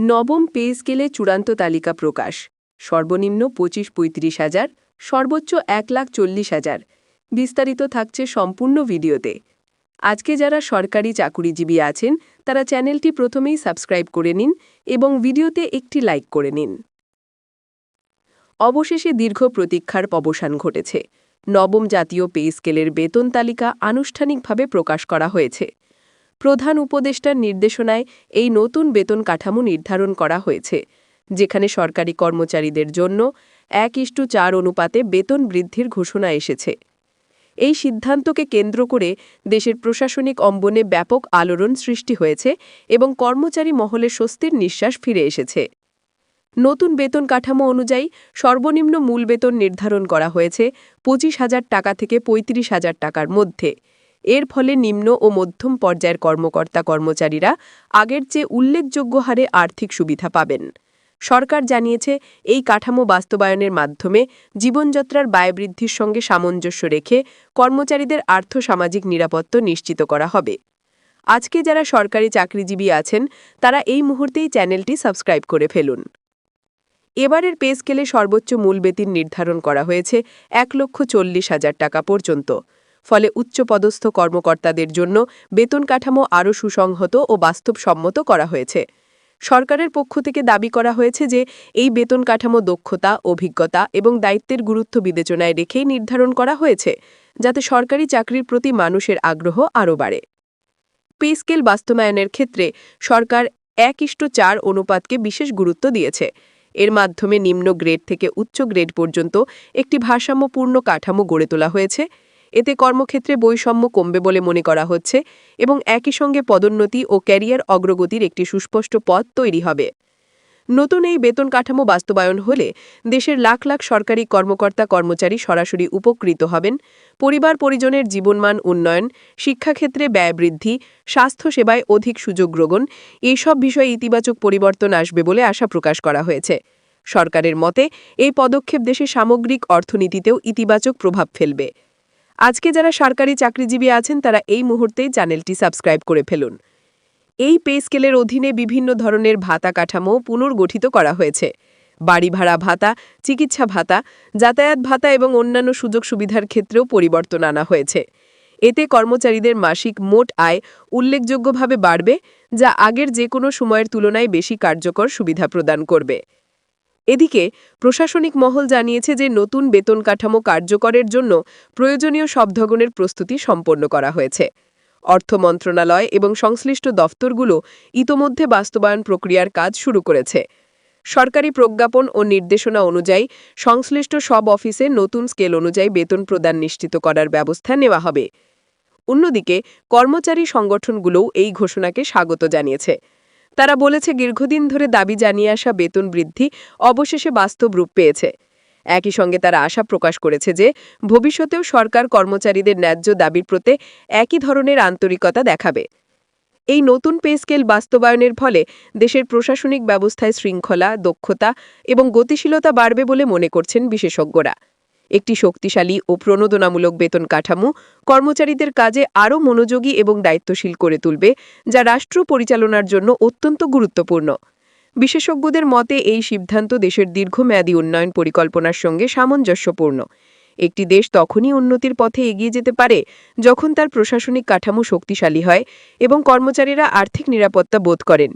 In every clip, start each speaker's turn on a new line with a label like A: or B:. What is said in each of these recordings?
A: নবম পে স্কেলে চূড়ান্ত তালিকা প্রকাশ। সর্বনিম্ন পঁচিশ পঁয়ত্রিশ হাজার, সর্বোচ্চ এক লাখ চল্লিশ হাজার। বিস্তারিত থাকছে সম্পূর্ণ ভিডিওতে। আজকে যারা সরকারি চাকুরিজীবী আছেন, তারা চ্যানেলটি প্রথমেই সাবস্ক্রাইব করে নিন এবং ভিডিওতে একটি লাইক করে নিন। অবশেষে দীর্ঘ প্রতীক্ষার অবসান ঘটেছে। নবম জাতীয় পে স্কেলের বেতন তালিকা আনুষ্ঠানিকভাবে প্রকাশ করা হয়েছে। প্রধান উপদেষ্টার নির্দেশনায় এই নতুন বেতন কাঠামো নির্ধারণ করা হয়েছে, যেখানে সরকারি কর্মচারীদের জন্য এক ইস্টু চার অনুপাতে বেতন বৃদ্ধির ঘোষণা এসেছে। এই সিদ্ধান্তকে কেন্দ্র করে দেশের প্রশাসনিক অম্বনে ব্যাপক আলোড়ন সৃষ্টি হয়েছে এবং কর্মচারী মহলে স্বস্তির নিঃশ্বাস ফিরে এসেছে। নতুন বেতন কাঠামো অনুযায়ী সর্বনিম্ন মূল বেতন নির্ধারণ করা হয়েছে পঁচিশ হাজার টাকা থেকে পঁয়ত্রিশ হাজার টাকার মধ্যে। এর ফলে নিম্ন ও মধ্যম পর্যায়ের কর্মকর্তা কর্মচারীরা আগের চেয়ে উল্লেখযোগ্য হারে আর্থিক সুবিধা পাবেন। সরকার জানিয়েছে, এই কাঠামো বাস্তবায়নের মাধ্যমে জীবনযাত্রার ব্যয় বৃদ্ধির সঙ্গে সামঞ্জস্য রেখে কর্মচারীদের আর্থসামাজিক নিরাপত্তা নিশ্চিত করা হবে। আজকে যারা সরকারি চাকরিজীবী আছেন, তারা এই মুহূর্তেই চ্যানেলটি সাবস্ক্রাইব করে ফেলুন। এবারের পে স্কেলে সর্বোচ্চ মূল বেতন নির্ধারণ করা হয়েছে এক লক্ষ চল্লিশ হাজার টাকা পর্যন্ত। ফলে উচ্চপদস্থ কর্মকর্তাদের জন্য বেতন কাঠামো আরও সুসংহত ও বাস্তবসম্মত করা হয়েছে। সরকারের পক্ষ থেকে দাবি করা হয়েছে যে, এই বেতন কাঠামো দক্ষতা, অভিজ্ঞতা এবং দায়িত্বের গুরুত্ব বিবেচনায় রেখেই নির্ধারণ করা হয়েছে, যাতে সরকারি চাকরির প্রতি মানুষের আগ্রহ আরও বাড়ে। পে স্কেল বাস্তবায়নের ক্ষেত্রে সরকার এক ইষ্ট চার অনুপাতকে বিশেষ গুরুত্ব দিয়েছে। এর মাধ্যমে নিম্ন গ্রেড থেকে উচ্চ গ্রেড পর্যন্ত একটি ভারসাম্যপূর্ণ কাঠামো গড়ে তোলা হয়েছে। এতে কর্মক্ষেত্রে বৈষম্য কমবে বলে মনে করা হচ্ছে এবং একই সঙ্গে পদোন্নতি ও ক্যারিয়ার অগ্রগতির একটি সুস্পষ্ট পথ তৈরি হবে। নতুন এই বেতন কাঠামো বাস্তবায়ন হলে দেশের লাখ লাখ সরকারি কর্মকর্তা কর্মচারী সরাসরি উপকৃত হবেন। পরিবার পরিজনের জীবনমান উন্নয়ন, শিক্ষাক্ষেত্রে ব্যয় বৃদ্ধি, স্বাস্থ্যসেবায় অধিক সুযোগ গ্রহণ, এইসব বিষয়ে ইতিবাচক পরিবর্তন আসবে বলে আশা প্রকাশ করা হয়েছে। সরকারের মতে, এই পদক্ষেপ দেশের সামগ্রিক অর্থনীতিতেও ইতিবাচক প্রভাব ফেলবে। আজকে যারা সরকারি চাকরিজীবী আছেন, তারা এই মুহূর্তেই চ্যানেলটি সাবস্ক্রাইব করে ফেলুন। এই পে স্কেলের অধীনে বিভিন্ন ধরনের ভাতা কাঠামো পুনর্গঠিত করা হয়েছে। বাড়ি ভাড়া ভাতা, চিকিৎসা ভাতা, যাতায়াত ভাতা এবং অন্যান্য সুযোগ সুবিধার ক্ষেত্রেও পরিবর্তন আনা হয়েছে। এতে কর্মচারীদের মাসিক মোট আয় উল্লেখযোগ্যভাবে বাড়বে, যা আগের যে কোনো সময়ের তুলনায় বেশি কার্যকর সুবিধা প্রদান করবে। এদিকে, প্রশাসনিক মহল জানিয়েছে যে নতুন বেতন কাঠামো কার্যকরের জন্য প্রয়োজনীয় সব ধরনের প্রস্তুতি সম্পন্ন করা হয়েছে। অর্থ মন্ত্রণালয় এবং সংশ্লিষ্ট দফতরগুলো ইতোমধ্যে বাস্তবায়ন প্রক্রিয়ার কাজ শুরু করেছে। সরকারি প্রজ্ঞাপন ও নির্দেশনা অনুযায়ী সংশ্লিষ্ট সব অফিসে নতুন স্কেল অনুযায়ী বেতন প্রদান নিশ্চিত করার ব্যবস্থা নেওয়া হবে। অন্যদিকে, কর্মচারী সংগঠনগুলোও এই ঘোষণাকে স্বাগত জানিয়েছে। তারা বলেছে দীর্ঘদিন ধরে দাবি জানিয়ে আসা বেতন বৃদ্ধি অবশেষে বাস্তব রূপ পেয়েছে। একই সঙ্গে তারা আশা প্রকাশ করেছে যে ভবিষ্যতেও সরকার কর্মচারীদের ন্যায্য দাবির প্রতি একই ধরনের আন্তরিকতা দেখাবে। এই নতুন পে স্কেল বাস্তবায়নের ফলে দেশের প্রশাসনিক ব্যবস্থায় শৃঙ্খলা, দক্ষতা এবং গতিশীলতা বাড়বে বলে মনে করছেন বিশেষজ্ঞরা। একটি শক্তিশালী ও প্রণোদনামূলক বেতন কাঠামো, কর্মচারীদের কাজে আরও মনোযোগী এবং দায়িত্বশীল করে তুলবে, যা রাষ্ট্র পরিচালনার জন্য অত্যন্ত গুরুত্বপূর্ণ। বিশেষজ্ঞদের মতে, এই সিদ্ধান্ত দেশের দীর্ঘমেয়াদী উন্নয়ন পরিকল্পনার সঙ্গে সামঞ্জস্যপূর্ণ। একটি দেশ তখনই উন্নতির পথে এগিয়ে যেতে পারে যখন তার প্রশাসনিক কাঠামো শক্তিশালী হয় এবং কর্মচারীরা আর্থিক নিরাপত্তা বোধ করেন।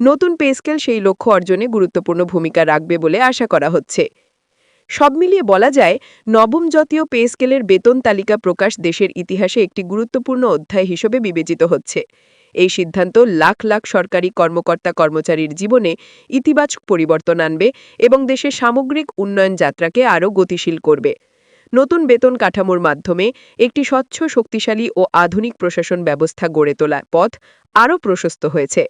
A: নতুন পেস্কেল সেই লক্ষ্য অর্জনে গুরুত্বপূর্ণ ভূমিকা রাখবে বলে আশা করা হচ্ছে। সব মিলিয়ে বলা যায়, নবম জাতীয় পে স্কেলের বেতন তালিকা প্রকাশ দেশের ইতিহাসে একটি গুরুত্বপূর্ণ অধ্যায় হিসেবে বিবেচিত হচ্ছে। এই সিদ্ধান্ত লাখ লাখ সরকারি কর্মকর্তা কর্মচারীর জীবনে ইতিবাচক পরিবর্তন আনবে এবং দেশের সামগ্রিক উন্নয়ন যাত্রাকে আরও গতিশীল করবে। নতুন বেতন কাঠামোর মাধ্যমে একটি স্বচ্ছ, শক্তিশালী ও আধুনিক প্রশাসন ব্যবস্থা গড়ে তোলা পথ আরও প্রশস্ত হয়েছে।